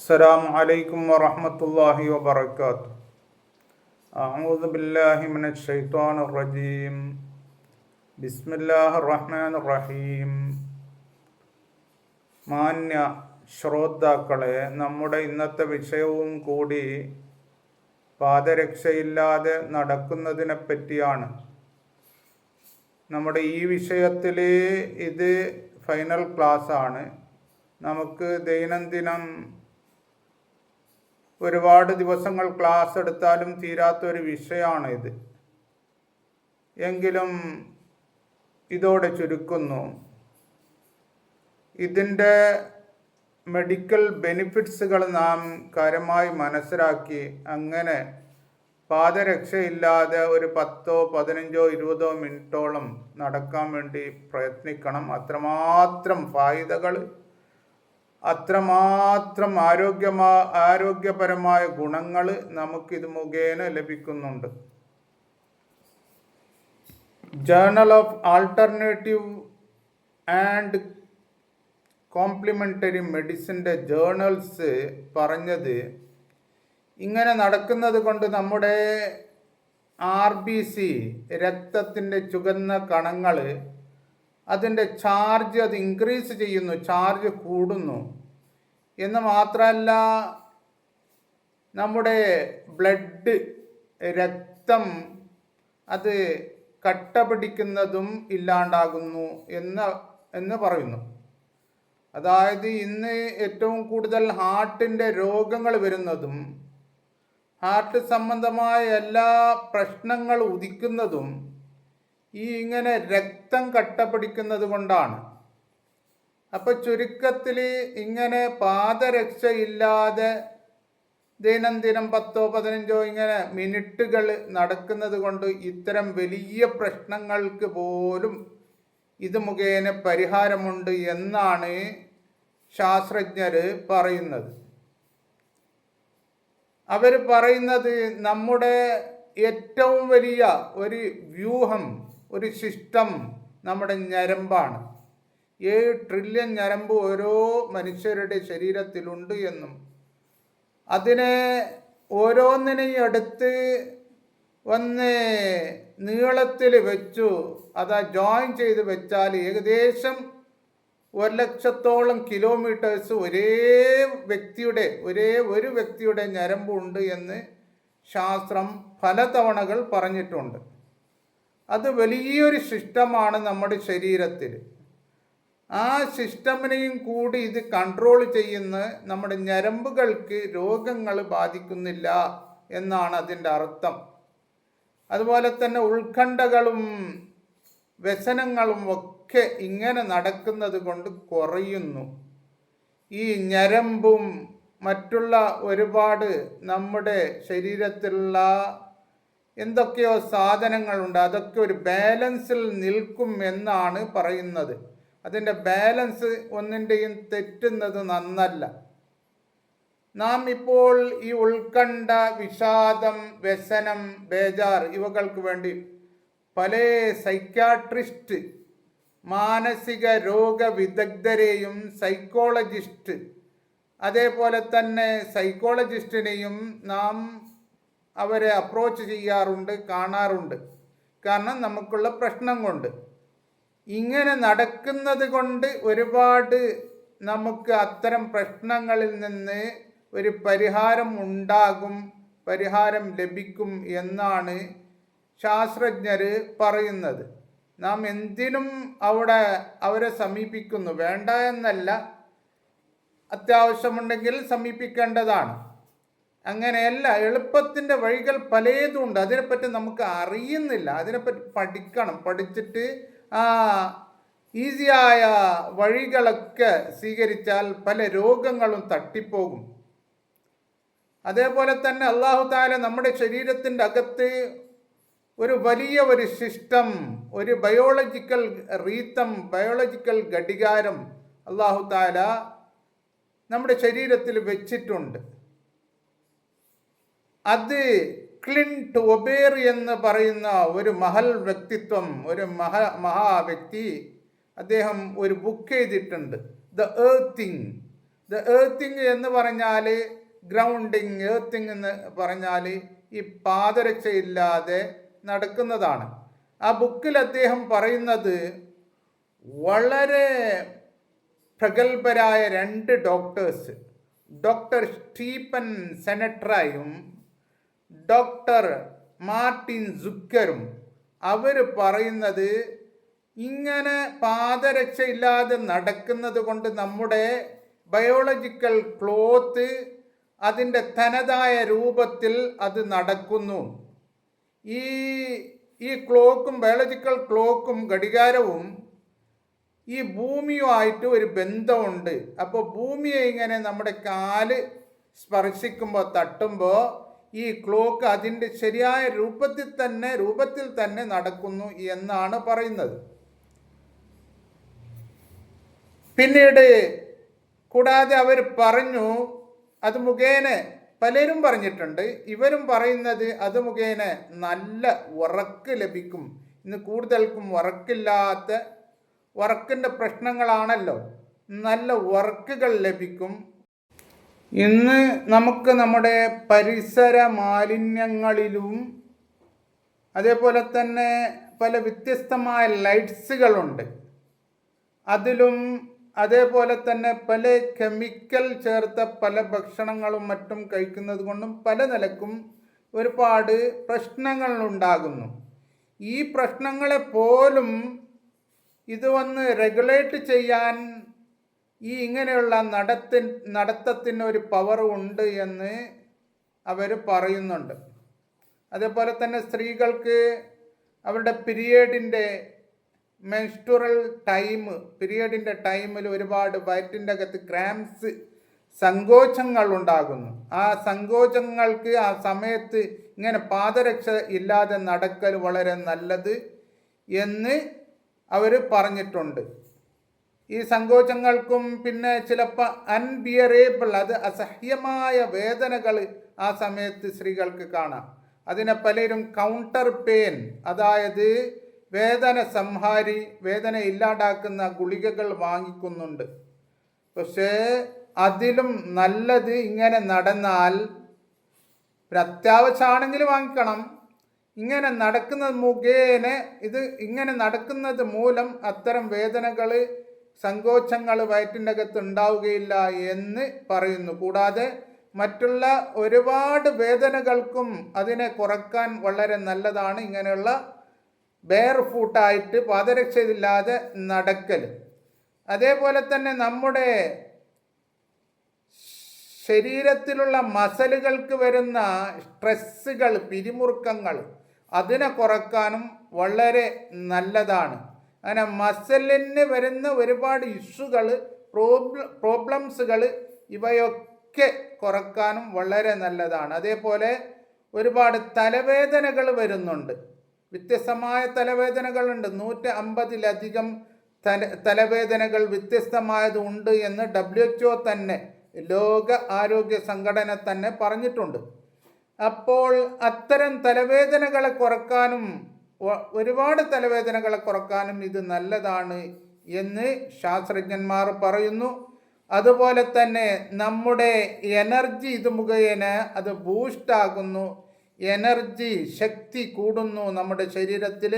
السلام عليكم ورحمة الله وبركاته أعوذ بالله من الشيطان الرجيم بسم الله الرحمن الرحيم മാന്യ ശ്രോതാക്കളെ നമ്മുടെ ഇന്നത്തെ വിഷയവും കൂടി പാദരക്ഷയില്ലാതെ നടക്കുന്നതിനെ പറ്റിയാണ് നമ്മുടെ ഈ വിഷയത്തിൽ ഇത് ഫൈനൽ ക്ലാസ് ആണ് നമുക്ക് ദൈനംദിനം ഒരുപാട് ദിവസങ്ങൾ ക്ലാസ് എടുത്താലും തീരാത്ത ഒരു വിഷയമാണ് ഇത് എങ്കിലും ഇതോടെ ചുരുക്കുന്നു. ഇതിന്റെ മെഡിക്കൽ ബെനിഫിറ്റ്സുകൾ നാം കാര്യമായി മനസ്സിലാക്കി അങ്ങനെ പാദരക്ഷയില്ലാതെ ഒരു പത്തോ പതിനഞ്ചോ ഇരുപതോ മിനിറ്റോളം നടക്കാൻ വേണ്ടി പ്രയത്നിക്കണം. അത്രമാത്രം ഫായിദകൾ അത്രമാത്രം ആരോഗ്യമാ ആരോഗ്യപരമായ ഗുണങ്ങൾ നമുക്കിത് മുഖേന ലഭിക്കുന്നുണ്ട്. Journal of alternative and complementary മെഡിസിന്റെ journals പറഞ്ഞത് ഇങ്ങനെ നടക്കുന്നത് കൊണ്ട് നമ്മുടെ ആർ ബി സി രക്തത്തിന്റെ ചുവന്ന കണങ്ങൾ അതിന്റെ ചാർജ് അത് ഇൻക്രീസ് ചെയ്യുന്നു ചാർജ് കൂടുന്നു. എന്ന് മാത്രമല്ല നമ്മുടെ ബ്ലഡ് രക്തം അത് കട്ട പിടിക്കുന്നതും ഇല്ലാണ്ടാകുന്നു എന്ന് എന്ന് പറയുന്നു. അതായത് ഇന്ന് ഏറ്റവും കൂടുതൽ ഹാർട്ടിന്റെ രോഗങ്ങൾ വരുന്നതും ഹാർട്ട് സംബന്ധമായ എല്ലാ പ്രശ്നങ്ങൾ ഉദിക്കുന്നതും ഈ ഇങ്ങനെ രക്തം കട്ട പിടിക്കുന്നത് കൊണ്ടാണ്. അപ്പൊ ചുരുക്കത്തിൽ ഇങ്ങനെ പാദരക്ഷയില്ലാതെ ദൈനംദിനം പത്തോ പതിനഞ്ചോ ഇങ്ങനെ മിനിറ്റുകൾ നടക്കുന്നത് കൊണ്ട് ഇത്തരം വലിയ പ്രശ്നങ്ങൾക്ക് പോലും ഇത് മുഖേന പരിഹാരമുണ്ട് എന്നാണ് ശാസ്ത്രജ്ഞർ പറയുന്നത്. അവർ പറയുന്നത് നമ്മുടെ ഏറ്റവും വലിയ ഒരു വ്യൂഹം ഒരു സിസ്റ്റം നമ്മുടെ ഞരമ്പാണ്. ഏഴ് ട്രില്യൺ ഞരമ്പ് ഓരോ മനുഷ്യരുടെ ശരീരത്തിലുണ്ട് എന്നും. അതിനെ ഓരോന്നിനെയും എടുത്ത് ഒന്ന് നീളത്തിൽ വെച്ചു അതാ ജോയിൻ ചെയ്ത് വെച്ചാൽ ഏകദേശം ഒരു ലക്ഷത്തോളം കിലോമീറ്റേഴ്സ് ഒരേ വ്യക്തിയുടെ ഒരേ ഒരു വ്യക്തിയുടെ ഞരമ്പുണ്ട് എന്ന് ശാസ്ത്രം പല തവണകൾ പറഞ്ഞിട്ടുണ്ട്. അത് വലിയൊരു സിസ്റ്റമാണ് നമ്മുടെ ശരീരത്തിൽ. ആ സിസ്റ്റമിനെയും കൂടി ഇത് കൺട്രോൾ ചെയ്യുന്ന നമ്മുടെ ഞരമ്പുകൾക്ക് രോഗങ്ങൾ ബാധിക്കുന്നില്ല എന്നാണ് അതിന്റെ അർത്ഥം. അതുപോലെ തന്നെ ഉത്കണ്ഠകളും വ്യസനങ്ങളും ഒക്കെ ഇങ്ങനെ നടക്കുന്നത് കൊണ്ട് കുറയുന്നു. ഈ ഞരമ്പും മറ്റുള്ള ഒരുപാട് നമ്മുടെ ശരീരത്തിലുള്ള എന്തൊക്കെയോ സാധനങ്ങളുണ്ട്. അതൊക്കെ ഒരു ബാലൻസിൽ നിൽക്കും എന്നാണ് പറയുന്നത്. അതിന്റെ ബാലൻസ് ഒന്നിന്റെയും തെറ്റുന്നത് നന്നല്ല. നാം ഇപ്പോൾ ഈ ഉത്കണ്ഠ വിഷാദം വ്യസനം ബേജാർ ഇവകൾക്ക് വേണ്ടി പല സൈക്യാട്രിസ്റ്റ് മാനസിക രോഗ വിദഗ്ധരെയും സൈക്കോളജിസ്റ്റ് അതേപോലെ തന്നെ സൈക്കോളജിസ്റ്റിനെയും നാം അവരെ അപ്രോച്ച് ചെയ്യാറുണ്ട് കാണാറുണ്ട്. കാരണം നമുക്കുള്ള പ്രശ്നം കൊണ്ട്. ഇങ്ങനെ നടക്കുന്നത് കൊണ്ട് ഒരുപാട് നമുക്ക് അത്തരം പ്രശ്നങ്ങളിൽ നിന്ന് ഒരു പരിഹാരം ഉണ്ടാകും പരിഹാരം ലഭിക്കും എന്നാണ് ശാസ്ത്രജ്ഞർ പറയുന്നത്. നാം എന്തിനും അവിടെ അവരെ സമീപിക്കുന്നു. വേണ്ട എന്നല്ല. അത്യാവശ്യമുണ്ടെങ്കിൽ സമീപിക്കേണ്ടതാണ്. അങ്ങനെയല്ല എളുപ്പത്തിന്റെ വഴികൾ പലതുണ്ട്. അതിനെപ്പറ്റി നമുക്ക് അറിയുന്നില്ല. അതിനെപ്പറ്റി പഠിക്കണം. പഠിച്ചിട്ട് ആ ഈസിയായ വഴികളൊക്കെ സ്വീകരിച്ചാൽ പല രോഗങ്ങളും തട്ടിപ്പോകും. അതേപോലെ തന്നെ അള്ളാഹു താല നമ്മുടെ ശരീരത്തിന്റെ അകത്ത് ഒരു വലിയ ഒരു സിസ്റ്റം ഒരു ബയോളജിക്കൽ റീത്തം ബയോളജിക്കൽ ഘടികാരം അള്ളാഹു താല നമ്മുടെ ശരീരത്തിൽ വെച്ചിട്ടുണ്ട്. അത് ക്ലിന്റ് ഒബേർ എന്ന് പറയുന്ന ഒരു മഹൽ വ്യക്തിത്വം ഒരു മഹ മഹാ വ്യക്തി അദ്ദേഹം ഒരു ബുക്ക് എഴുതിയിട്ടുണ്ട് ദ ഏർത്തിങ് ദ ഏർത്തിങ് എന്ന് പറഞ്ഞാൽ ഗ്രൗണ്ടിങ് ഏർത്തിങ് എന്ന് പറഞ്ഞാൽ ഈ പാദരക്ഷയില്ലാതെ നടക്കുന്നതാണ്. ആ ബുക്കിൽ അദ്ദേഹം പറയുന്നത് വളരെ പ്രഗത്ഭരായ രണ്ട് ഡോക്ടേഴ്സ് ഡോക്ടർ സ്റ്റീപ്പൻ സെനട്രായും ഡോക്ടർ മാർട്ടിൻ സുക്കറും അവർ പറയുന്നത് ഇങ്ങനെ പാദരക്ഷയില്ലാതെ നടക്കുന്നത് കൊണ്ട് നമ്മുടെ ബയോളജിക്കൽ ക്ലോത്ത് അതിന്റെ തനതായ രൂപത്തിൽ അത് നടക്കുന്നു. ഈ ഈ ക്ലോക്കും ബയോളജിക്കൽ ക്ലോക്കും ഘടികാരവും ഈ ഭൂമിയുമായിട്ട് ഒരു ബന്ധമുണ്ട്. അപ്പോൾ ഭൂമിയെ ഇങ്ങനെ നമ്മുടെ കാൽ സ്പർശിക്കുമ്പോൾ തട്ടുമ്പോൾ ഈ ക്ലോക്ക് അതിന്റെ ശരിയായ രൂപത്തിൽ തന്നെ രൂപത്തിൽ തന്നെ നടക്കുന്നു എന്നാണ് പറയുന്നത്. പിന്നീട് കൂടാതെ അവർ പറഞ്ഞു അത് മുഖേന പലരും പറഞ്ഞിട്ടുണ്ട്. ഇവരും പറയുന്നത് അത് മുഖേന നല്ല ഉറക്ക് ലഭിക്കും. ഇന്ന് കൂടുതൽക്കും ഉറക്കില്ലാത്ത ഉറക്കിന്റെ പ്രശ്നങ്ങളാണല്ലോ. നല്ല ഉറക്കുകൾ ലഭിക്കും. ഇന്ന് നമുക്ക് നമ്മുടെ പരിസര മാലിന്യങ്ങളിലും അതേപോലെ തന്നെ പല വ്യത്യസ്തമായ ലൈറ്റ്സുകളുണ്ട്. അതിലും അതേപോലെ തന്നെ പല കെമിക്കൽ ചേർത്ത പല ഭക്ഷണങ്ങളും മറ്റും കഴിക്കുന്നത് കൊണ്ടും പല നിലക്കും ഒരുപാട് പ്രശ്നങ്ങൾ ഉണ്ടാകുന്നു. ഈ പ്രശ്നങ്ങളെ പോലും ഇത് വന്ന് റെഗുലേറ്റ് ചെയ്യാൻ ഈ ഇങ്ങനെയുള്ള നടത്തിൻ നടത്തത്തിന് ഒരു പവർ ഉണ്ട് എന്ന് അവർ പറയുന്നുണ്ട്. അതേപോലെ തന്നെ സ്ത്രീകൾക്ക് അവരുടെ പീരിയഡിന്റെ മെൻസ്റ്റുറൽ ടൈം പീരിയഡിന്റെ ടൈമിൽ ഒരുപാട് വയറ്റിന്റെ അകത്ത് ക്രാംസ് സങ്കോചങ്ങൾ ഉണ്ടാകുന്നു. ആ സങ്കോചങ്ങൾക്ക് ആ സമയത്ത് ഇങ്ങനെ പാദരക്ഷ ഇല്ലാതെ നടക്കൽ വളരെ നല്ലത് എന്ന് അവർ പറഞ്ഞിട്ടുണ്ട്. ഈ സങ്കോചങ്ങൾക്കും പിന്നെ ചിലപ്പോൾ അൺബിയറേബിൾ അത് അസഹ്യമായ വേദനകൾ ആ സമയത്ത് സ്ത്രീകൾക്ക് കാണാം. അതിനെ പലരും കൗണ്ടർ പെയിൻ അതായത് വേദന സംഹാരി വേദന ഇല്ലാണ്ടാക്കുന്ന ഗുളികകൾ വാങ്ങിക്കുന്നുണ്ട്. പക്ഷേ അതിലും നല്ലത് ഇങ്ങനെ നടന്നാൽ അത്യാവശ്യമാണെങ്കിൽ വാങ്ങിക്കണം. ഇങ്ങനെ നടക്കുന്നത് മുഖേന ഇത് ഇങ്ങനെ നടക്കുന്നത് മൂലം അത്തരം വേദനകൾ സങ്കോചങ്ങൾ വയറ്റിന്റെ അകത്ത് ഉണ്ടാവുകയില്ല എന്ന് പറയുന്നു. കൂടാതെ മറ്റുള്ള ഒരുപാട് വേദനകൾക്കും അതിനെ കുറയ്ക്കാൻ വളരെ നല്ലതാണ് ഇങ്ങനെയുള്ള ബെയർ ഫൂട്ടായിട്ട് പാദരക്ഷയില്ലാതെ നടക്കൽ അതേപോലെ തന്നെ നമ്മുടെ ശരീരത്തിലുള്ള മസലുകൾക്ക് വരുന്ന സ്ട്രെസ്സുകൾ പിരിമുറുക്കങ്ങൾ അതിനെ കുറക്കാനും വളരെ നല്ലതാണ്. അങ്ങനെ മസലിന് വരുന്ന ഒരുപാട് ഇഷ്യൂകൾ പ്രോബ്ല പ്രോബ്ലംസുകൾ ഇവയൊക്കെ കുറക്കാനും വളരെ നല്ലതാണ്. അതേപോലെ ഒരുപാട് തലവേദനകൾ വരുന്നുണ്ട്. വ്യത്യസ്തമായ തലവേദനകളുണ്ട്. നൂറ്റി അമ്പതിലധികം തല തലവേദനകൾ വ്യത്യസ്തമായതുണ്ട് എന്ന് ഡബ്ല്യു എച്ച് ഒ തന്നെ ലോക ആരോഗ്യ സംഘടന തന്നെ പറഞ്ഞിട്ടുണ്ട്. അപ്പോൾ അത്തരം തലവേദനകളെ കുറക്കാനും ഒരുപാട് തലവേദനകളെ കുറക്കാനും ഇത് നല്ലതാണ് എന്ന് ശാസ്ത്രജ്ഞന്മാർ പറയുന്നു. അതുപോലെ തന്നെ നമ്മുടെ എനർജി ഇത് മുഖേന അത് ബൂസ്റ്റാകുന്നു എനർജി ശക്തി കൂടുന്നു നമ്മുടെ ശരീരത്തിൽ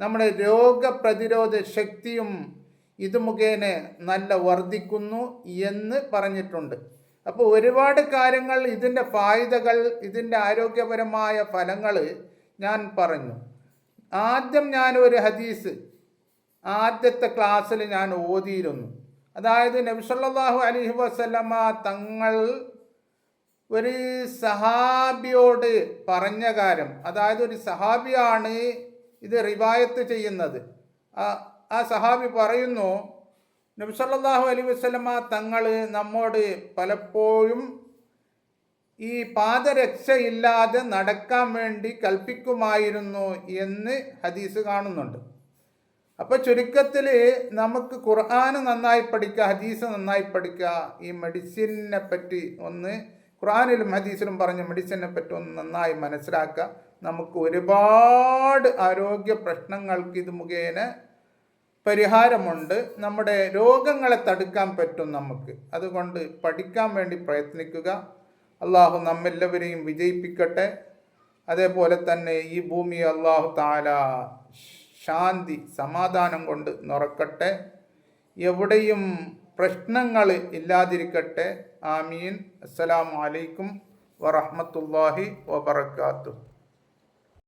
നമ്മുടെ രോഗപ്രതിരോധ ശക്തിയും ഇത് മുഖേന നല്ല വർദ്ധിക്കുന്നു എന്ന് പറഞ്ഞിട്ടുണ്ട്. അപ്പോൾ ഒരുപാട് കാര്യങ്ങൾ ഇതിന്റെ ഫായ്ദകൾ ഇതിന്റെ ആരോഗ്യപരമായ ഫലങ്ങൾ ഞാൻ പറഞ്ഞു. ആദ്യം ഞാൻ ഒരു ഹദീസ് ആദ്യത്തെ ക്ലാസ്സിൽ ഞാൻ ഓതിയിരുന്നു. അതായത് നബ്സല്ലാഹു അലഹി വസ്ലമ തങ്ങൾ ഒരു സഹാബിയോട് പറഞ്ഞ കാര്യം അതായത് ഒരു സഹാബിയാണ് ഇത് റിവായത്ത് ചെയ്യുന്നത്. ആ സഹാബി പറയുന്നു നബ്സല്ലാഹു അലൈഹി വസ്ലമ തങ്ങൾ നമ്മോട് പലപ്പോഴും ഈ പാദരക്ഷയില്ലാതെ നടക്കാൻ വേണ്ടി കൽപ്പിക്കുമായിരുന്നു എന്ന് ഹദീസ് കാണുന്നുണ്ട്. അപ്പോൾ ചുരുക്കത്തിൽ നമുക്ക് ഖുർആൻ നന്നായി പഠിക്കുക ഹദീസ് നന്നായി പഠിക്കുക ഈ മെഡിസിനെ പറ്റി ഒന്ന് ഖുർആാനിലും ഹദീസിലും പറഞ്ഞ മെഡിസിനെ പറ്റി ഒന്ന് നന്നായി മനസ്സിലാക്കുക. നമുക്ക് ഒരുപാട് ആരോഗ്യ പ്രശ്നങ്ങൾക്ക് ഇത് മുഖേന പരിഹാരമുണ്ട്. നമ്മുടെ രോഗങ്ങളെ തടുക്കാൻ പറ്റും നമുക്ക്. അതുകൊണ്ട് പഠിക്കാൻ വേണ്ടി പ്രയത്നിക്കുക. അള്ളാഹു നമ്മെല്ലാവരെയും വിജയിപ്പിക്കട്ടെ. അതേപോലെ തന്നെ ഈ ഭൂമി അള്ളാഹു താല ശാന്തി സമാധാനം കൊണ്ട് നിറക്കട്ടെ. എവിടെയും പ്രശ്നങ്ങൾ ഇല്ലാതിരിക്കട്ടെ. ആമീൻ. അസ്സലാമലൈക്കും വറഹമത്തല്ലാഹി വബറകാതുഹു.